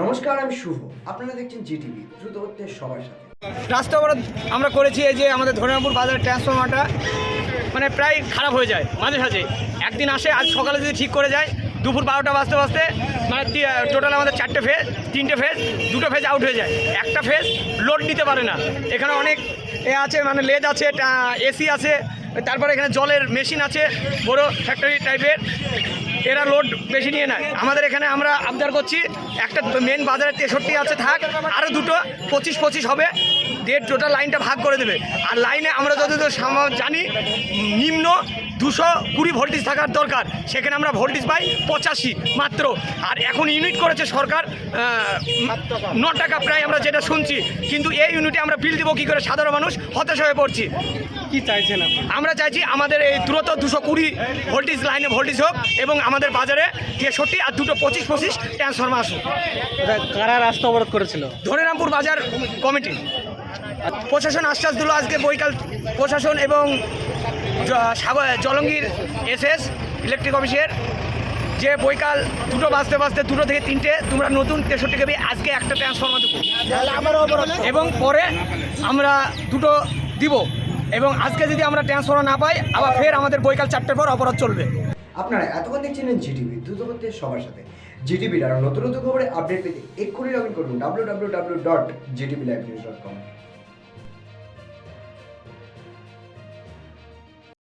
নমস্কার, আমি শুভ। আপনারা দেখছেন জিটিভি, দ্রুত হচ্ছে সবার সাথে। রাস্তা অবরোধ আমরা করেছি এই যে আমাদের ধনিরামপুর বাজারের ট্রান্সফরমারটা মানে প্রায় খারাপ হয়ে যায় মাঝে সাঝে। একদিন আসে, আজ সকালে যদি ঠিক করে যায়, দুপুর বারোটা বাজতে বাজতে মানে টোটাল আমাদের চারটে ফেজ তিনটে ফেজ দুটো ফেজ আউট হয়ে যায়। একটা ফেজ লোড নিতে পারে না। এখানে অনেক এ আছে মানে লেদ আছে এসি আছে, তারপরে এখানে জলের মেশিন আছে, বড় ফ্যাক্টরি টাইপের এরা লোড বেশি নিয়ে নেয়। আমাদের এখানে আমরা আবদার করছি, একটা মেন বাজারে তেষট্টি আছে, থাক আরও দুটো, পঁচিশ পঁচিশ হবে, দেড় টোটাল লাইনটা ভাগ করে দেবে। আর লাইনে আমরা যতদূর জানি, নিম্ন দুশো কুড়ি ভোল্টেজ থাকার দরকার। সেখানে আমরা ভোল্টেজ পাই পঁচাশি মাত্র। আর এখন ইউনিট করেছে সরকার ন টাকা প্রায় আমরা যেটা শুনছি। কিন্তু এই ইউনিটে আমরা বিল দেবো কী করে? সাধারণ মানুষ হতাশ হয়ে পড়ছি। কি চাইছেন আমরা চাইছি আমাদের এই দ্রুত দুশো কুড়ি ভোল্টেজ লাইনে ভোল্টেজ হোক এবং আমাদের বাজারে তেষট্টি আর দুটো পঁচিশ পঁচিশ ট্রান্সফর্মার আসুক। কারা রাস্তা অবরোধ করেছিল? ধনিরামপুর বাজার কমিটি। প্রশাসন আশ্বাস দিল আজকে বৈকাল প্রশাসন এবং জলঙ্গির এসএস ইলেকট্রিক অফিসের যে বৈকাল দুটো বাজতে বাজতে দুটো থেকে তিনটে, তোমরা নতুন তেষট্টি কেবি, আজকে একটা ট্রান্সফরমার দেবো এবং পরে আমরা দুটো দিব। এবং আজকে যদি আমরা ট্রান্সফরমার না পাই, আবার ফের আমাদের বৈকাল চারটের পর অপরাধ চলবে। আপনারা এতক্ষণ দেখছিলেন জিটিভি দ্রুত সবার সাথে। জিটিভির আরও নতুন নতুন খবরে আপডেট পেতে এক্ষুনি লগ ইন করুন W W W dot GTV live news dot com